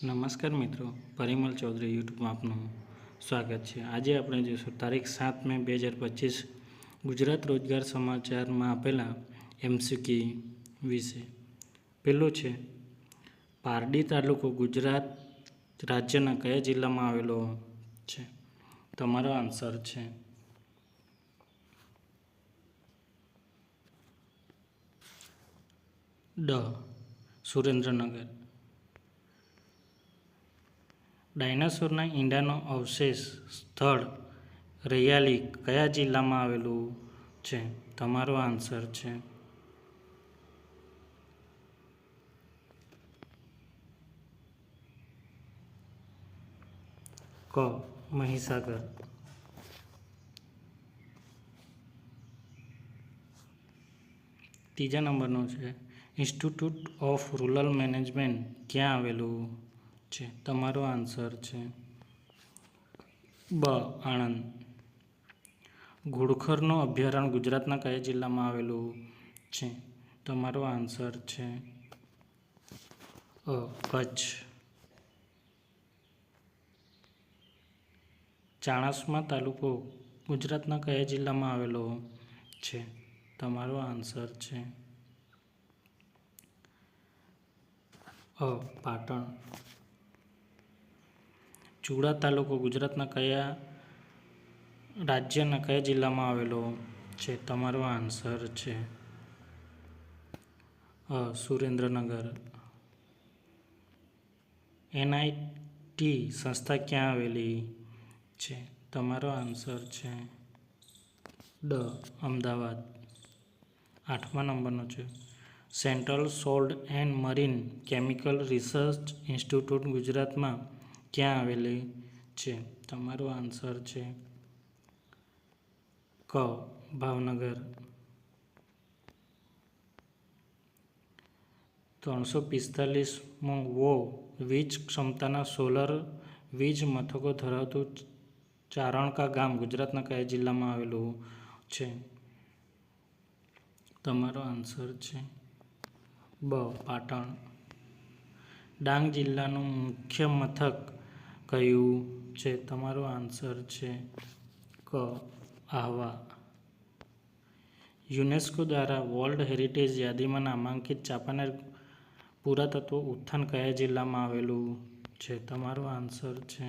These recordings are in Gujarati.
નમસ્કાર મિત્રો, પરિમલ ચૌધરી યુટ્યુબમાં આપનું સ્વાગત છે. આજે આપણે જોઈશું તારીખ સાત મે બે હજાર પચીસ ગુજરાત રોજગાર સમાચારમાં આપેલા એમસીક્યુ વિશે. પેલું છે, પારડી તાલુકો ગુજરાત રાજ્યના કયા જિલ્લામાં આવેલો છે? તમારો આન્સર છે. ડ. સુરેન્દ્રનગર. ડાયનાસોરના ઈંડાનો અવશેષ સ્થળ રૈયાલી કયા જિલ્લામાં આવેલું છે? તમારો આન્સર છે. ક, મહીસાગર. ત્રીજા નંબરનો છે. ઇન્સ્ટિટ્યૂટ ઓફ રૂરલ મેનેજમેન્ટ ક્યાં આવેલું? છે. તમારો આન્સર છે. બ, આણંદ. ઘુડખરનું અભયારણ્ય ગુજરાતના કયા જિલ્લામાં આવેલું છે? તમારો આન્સર છે. અ, કચ્છ. ચાણસ્મા તાલુકો ગુજરાતના કયા જિલ્લામાં આવેલો છે? તમારો આન્સર છે. અ, પાટણ. ચુડા તાલુકો ગુજરાતના કયા રાજ્યના કયા જિલ્લામાં આવેલો છે? તમારો આન્સર છે સુરેન્દ્રનગર. એનઆઈટી સંસ્થા ક્યાં આવેલી છે? તમારો આન્સર છે, ડ, અમદાવાદ. આઠમા નંબરનો છે. Central salt and marine chemical research institute ગુજરાતમાં ક્યાં આવેલી છે? તમારો આન્સર છે ક, ભાવનગર. ત્રણસો પિસ્તાલીસમો વો, વીજ ક્ષમતાના સોલર વીજ મથકો ધરાવતું ચારણકા ગામ ગુજરાતના કયા જિલ્લામાં આવેલું છે? તમારો આન્સર છે બ, પાટણ. ડાંગ જિલ્લાનું મુખ્ય મથક કયું છે? તમારો આન્સર છે ક આહવા યુનેસ્કો દ્વારા વર્લ્ડ હેરિટેજ યાદીમાં નામાંકિત ચાંપાનેર પુરાતત્વ ઉત્થાન કયા જિલ્લામાં આવેલું છે? તમારો આન્સર છે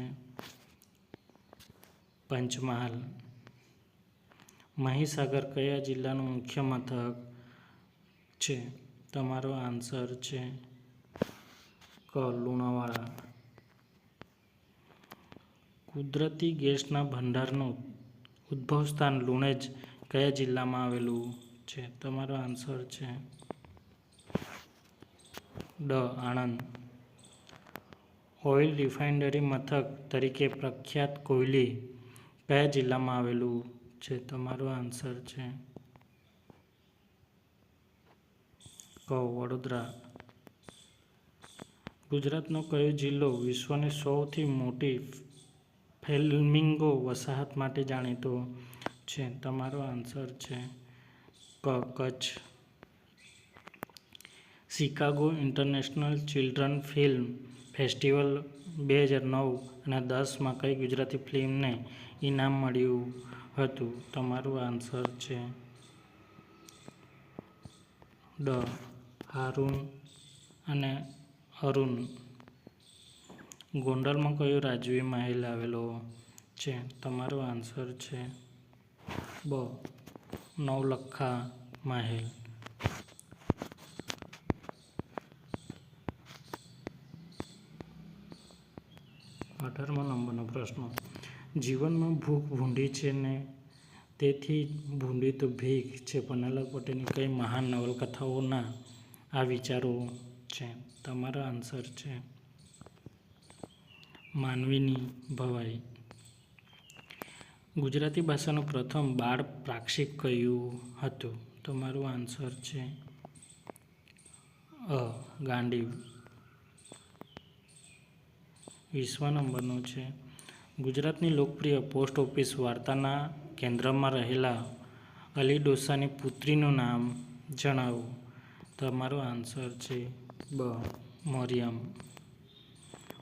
પંચમહાલ. મહીસાગર કયા જિલ્લાનું મુખ્ય મથક છે? તમારો આન્સર છે ક, લુણાવાડા. કુદરતી ગેસના ભંડારનું ઉદ્ભવસ્થાન લુણેજ કયા જિલ્લામાં આવેલું છે? તમારો આન્સર છે ડ, આણંદ. ઓઇલ રિફાઇનરી મથક તરીકે પ્રખ્યાત કોયલી કયા જિલ્લામાં આવેલું છે? તમારો આન્સર છે ક, વડોદરા. ગુજરાતનો કયો જિલ્લો વિશ્વની સૌથી મોટી ફ્લેમિંગો વસાહત માટે જાણીતો છે. તમારો આન્સર છે ક, Kutch. Chicago international children film festival બે હજાર નવ અને દસમાં કઈ ગુજરાતી ફિલ્મને ઇનામ મળ્યું હતું? તમારું આન્સર છે ડ, હારુન અને અરુણ ગોંડલમાં કયો રાજવી મહેલ આવેલો છે? તમારો આન્સર છે બ, નવલખા મહેલ. અઢારમો નંબરનો પ્રશ્ન. જીવનમાં ભૂખ ભૂંડી છે ને તેથી ભૂંડી તો ભીખ છે પન્નાલાલ પટેલની કઈ મહાન નવલકથાઓના આ વિચારો છે? તમારો આન્સર છે માનવીની ભવાઈ. ગુજરાતી ભાષાનું પ્રથમ બાળ પ્રાક્ષિક કયું હતું. તમારું આન્સર છે અ ગાંડીવ વિશ્વ નંબરનો છે. ગુજરાતની લોકપ્રિય પોસ્ટ ઓફિસ વાર્તાના કેન્દ્રમાં રહેલા અલી ડોસાની પુત્રીનું નામ જણાવો. તમારો આન્સર છે બ, મરિયમ.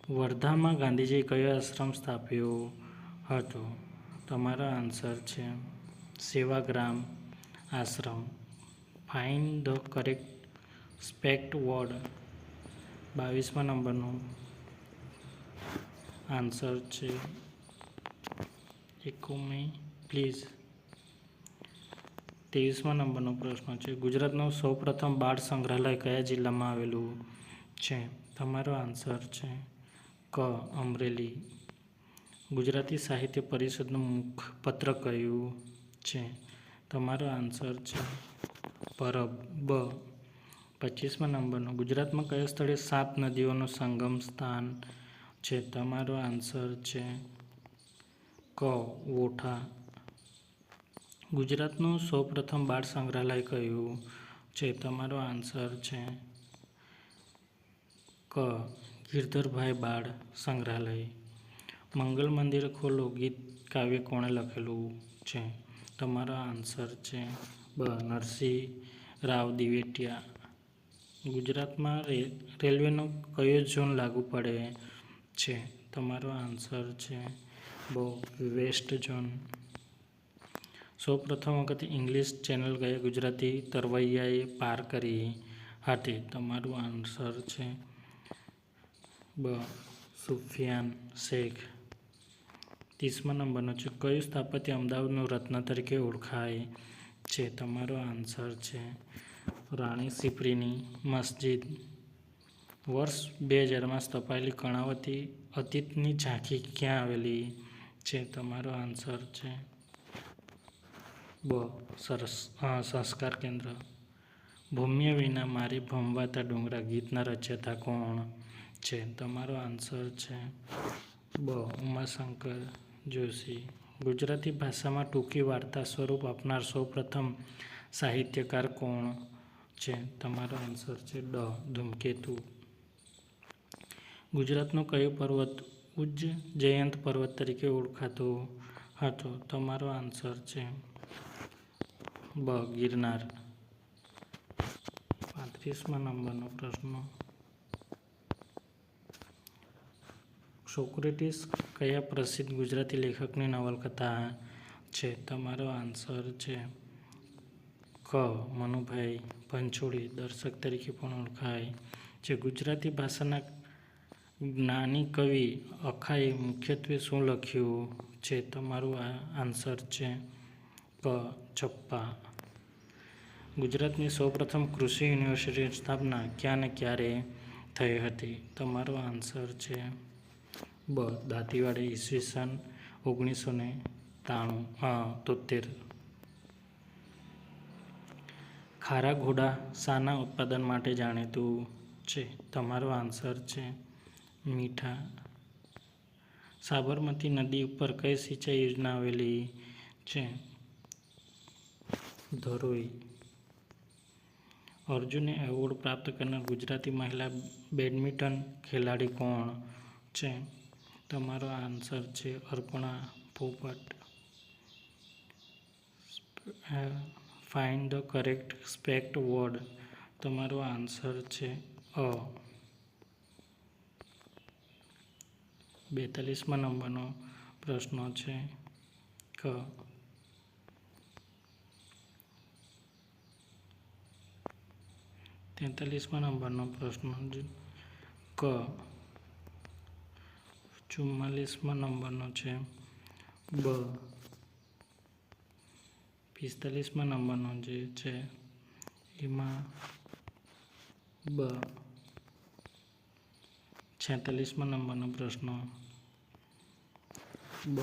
વર્ધામાં ગાંધીજીએ કયો આશ્રમ સ્થાપ્યો હતો? તમારો આન્સર છે Sevagram Ashram. Find the correct spelt word બાવીસમા નંબરનો આન્સર છે. એકોમી પ્લીઝ ત્રેવીસમા નંબરનો પ્રશ્ન છે. ગુજરાતનું સૌપ્રથમ બાળ સંગ્રહાલય કયા જિલ્લામાં આવેલું છે? તમારો આન્સર છે ક અમરેલી. ગુજરાતી સાહિત્ય પરિષદનું મુખપત્ર કયું છે? તમારો આન્સર છે પરબ. બ. પચીસમા નંબરનો. ગુજરાતમાં કયા સ્થળે સાત નદીઓનું સંગમ સ્થાન છે? તમારો આન્સર છે ક વોઠા ગુજરાતનું સૌપ્રથમ બાળ સંગ્રહાલય કયું છે? તમારો આન્સર છે ક ગિરધરભાઈ બાળ સંગ્રહાલય. મંગલ મંદિર ખોલો, ગીત, કાવ્ય કોણે લખેલું છે? તમારો આન્સર છે બ, નરસિંહ રાવ દિવેટિયા. ગુજરાતમાં રેલવેનો કયો ઝોન લાગુ પડે છે? તમારો આન્સર છે બહુ વેસ્ટ ઝોન. સૌ પ્રથમ વખત ઇંગ્લિશ ચેનલ કયા ગુજરાતી તરવૈયાએ પાર કરી હતી. તમારું આન્સર છે બ, સુફિયાન શેખ. ત્રીસમા નંબરનો છે, કયું સ્થાપત્ય અમદાવાદનું રત્ન તરીકે ઓળખાય છે? તમારો આન્સર છે, રાણી સિપરીની મસ્જિદ. વર્ષ બે હજારમાં સ્થપાયેલી કર્ણાવતી અતીતની ઝાંખી ક્યાં આવેલી છે? તમારો આન્સર છે, બ, સરસ સંસ્કાર કેન્દ્ર. ભૂમ્ય વિના મારી ભમવાતા ડુંગરા ગીતના રચ્યતા કોણ? છે? તમારો આન્સર છે બ ઉમાશંકર જોશી. ગુજરાતી ભાષામાં ટૂંકી વાર્તા સ્વરૂપ આપનાર સૌપ્રથમ સાહિત્યકાર કોણ છે? તમારો આન્સર છે ડ, ધૂમકેતુ. ગુજરાતનો કયો પર્વત ઉજ્જ જયંત પર્વત તરીકે ઓળખાતો હતો? તમારો આન્સર છે બ, ગિરનાર. પાંત્રીસમાં નંબરનો પ્રશ્ન. સોક્રેટિસ કયા પ્રસિદ્ધ ગુજરાતી લેખકની નવલકથા છે? તમારો આન્સર છે ક. મનુભાઈ પંચોળી દર્શક તરીકે પણ ઓળખાય છે. ગુજરાતી ભાષાના જ્ઞાની કવિ અખાએ મુખ્યત્વે શું લખ્યું છે? તમારું આ આન્સર છે ક છપ્પા. ગુજરાતની સૌપ્રથમ કૃષિ યુનિવર્સિટીની સ્થાપના ક્યાં ને ક્યારે થઈ હતી? તમારો આન્સર છે બ, દાંતીવાડી ઈસવીસન ઓગણીસો ને ત્રાણું તોતેર ખારા ઘોડા શાના ઉત્પાદન માટે જાણીતું છે. તમારો આન્સર છે મીઠા. સાબરમતી નદી ઉપર કઈ સિંચાઈ યોજના આવેલી છે? ધરોઈ. અર્જુને એવોર્ડ પ્રાપ્ત કરનાર ગુજરાતી મહિલા બેડમિન્ટન ખેલાડી કોણ છે? તમારો આન્સર છે Arpana Popat. Find the correct spelt word તમારો આન્સર છે અ. બેતાલીસમા નંબરનો પ્રશ્ન છે ક. તેતાલીસમા નંબરનો પ્રશ્ન ક. ચુમ્માલીસમા નંબરનો છે. બ. પિસ્તાલીસમાં નંબરનો જે છે, એમાં બ. છેતાલીસમાં નંબરનો પ્રશ્ન. બ.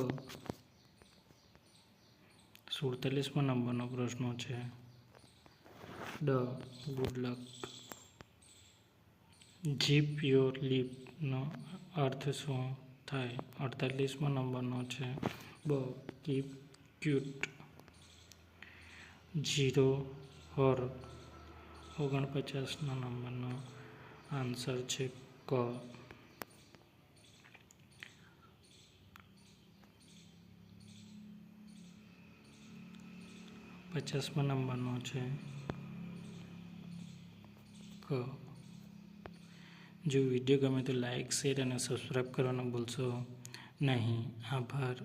સુડતાલીસમાં નંબરનો પ્રશ્ન છે. ડ. ગુડ લક જીપ યોર લીપનો અર્થ શું? થાય. અડતાલીસમો નંબરનો છે. બ કીપ ક્યુટ જીરો ઓર ઓગણપચાસના નંબરનો આન્સર છે ક. પચાસમા નંબરનો છે ક. જો વીડિયો ગમે તો લાઇક શેર અને સબસ્ક્રાઈબ કરવાનું ભૂલશો નહીં. આભાર.